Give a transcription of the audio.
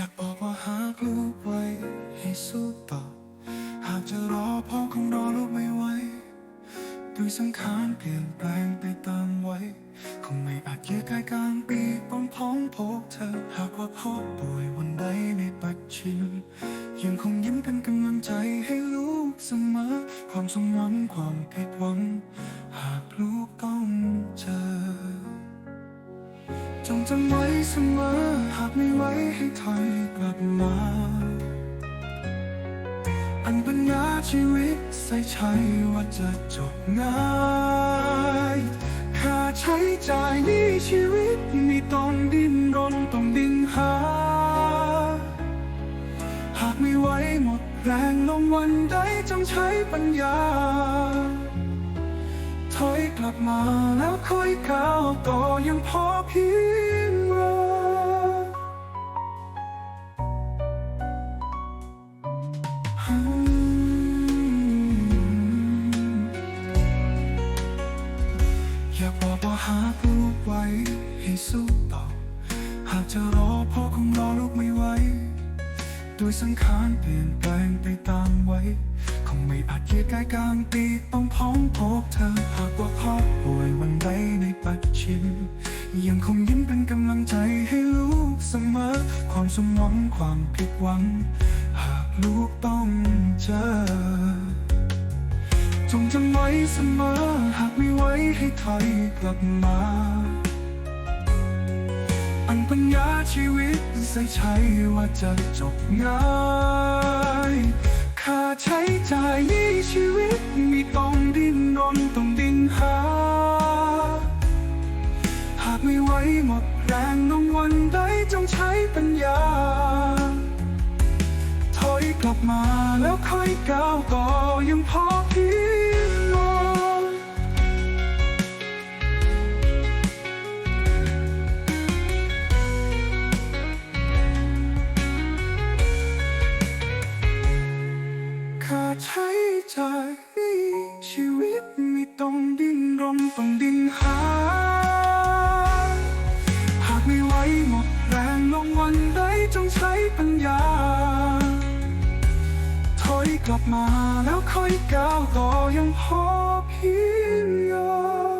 อยากบอกว่าหากลูกไว้ให้สู้ต่อ หากจะรอพ่อคงรอลูกไม่ไหวด้วยสังขารเปลี่ยนแปลงไปตามวัยคงไม่อาจยืดกายกลางปีป้องพ้องพบเธอ หากว่าพ่อป่วยวันใดในปัจฉิมยังคงยิ้มเป็นกำลังใจให้ลูกเสมอ ความสมหวังความผิดหวัง หากลูกต้องเจอ จงจำไว้เสมอหากไม่ไหว ถอยกลับมา อันปัญญาชีวิตใส่ใช่ว่าจะจบง่ายค่าใช้จ่ายนี้ชีวิตมีต้องดิ้นรนต้องดิ้นหา หากไม่ไหวหมดแรงลงวันใดจงใช้ปัญญา ถอยกลับมาแล้วค่อยก้าวต่อยังพอเพียง อยากบอกว่าหาลูกไว้ให้สู้ต่อ หากจะรอพ่อคงรอลูกไม่ไหวด้วยสังขารเปลี่ยนแปลงไปตามวัยคงไม่อาจยืดกายกลางปีต้องพ้องพบเธอ หากว่าพ่อป่วยวันใดในปัจฉิมยังคงยิ้มเป็นกำลังใจให้ลูกเสมอ ความสมหวังความผิดหวัง หากลูกต้องเจอจงจำไว้เสมอ หากไม่ไหวให้ถอยกลับมา อันปัญญาชีวิตใส่ใช่ว่าจะจบง่ายค่าใช้จ่ายหนี้ชีวิตมีต้องดิ้นรนต้องดิ้นหา หากไม่ไหวหมดแรงลงวันใดจงใช้ปัญญา ลับมาแล้วค่อยก้าวต่อยังพอเพียงพอค่าใช้จ่ายหนี้ชีวิตมีต้องดิ้นรนต้องดิ้นหา หากไม่ไหวหมดแรงลงวันใดจงใช้ปัญญา กลับมาแล้วค่อยก้าวต่อยังพอเพียง